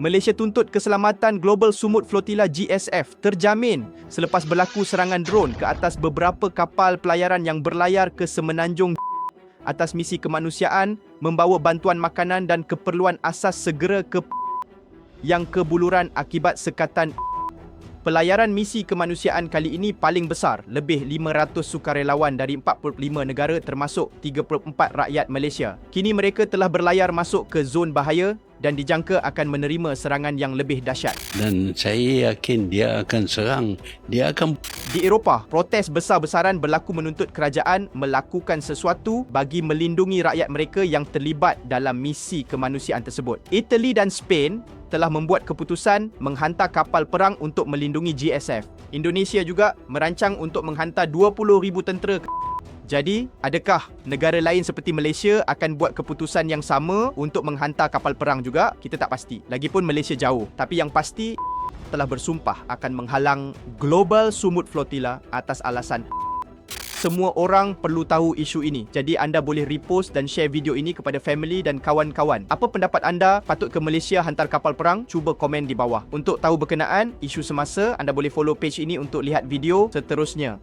Malaysia tuntut keselamatan Global Sumut Flotilla GSF terjamin selepas berlaku serangan drone ke atas beberapa kapal pelayaran yang berlayar ke semenanjung atas misi kemanusiaan membawa bantuan makanan dan keperluan asas segera ke yang kebuluran akibat sekatan Pelayaran misi kemanusiaan kali ini paling besar, lebih 500 sukarelawan dari 45 negara termasuk 34 rakyat Malaysia. Kini mereka telah berlayar masuk ke zon bahaya dan dijangka akan menerima serangan yang lebih dahsyat. Dan saya yakin dia akan serang. Dia akan Di Eropah, protes besar-besaran berlaku menuntut kerajaan melakukan sesuatu bagi melindungi rakyat mereka yang terlibat dalam misi kemanusiaan tersebut. Italy dan Spain telah membuat keputusan menghantar kapal perang untuk melindungi GSF. Indonesia juga merancang untuk menghantar 20,000 tentera ke jadi, adakah negara lain seperti Malaysia akan buat keputusan yang sama untuk menghantar kapal perang juga? Kita tak pasti. Lagipun Malaysia jauh. Tapi yang pasti telah bersumpah akan menghalang Global Sumut Flotilla atas alasan semua orang perlu tahu isu ini. Jadi anda boleh repost dan share video ini kepada family dan kawan-kawan. Apa pendapat anda patut ke Malaysia hantar kapal perang? Cuba komen di bawah. Untuk tahu berkenaan isu semasa, anda boleh follow page ini untuk lihat video seterusnya.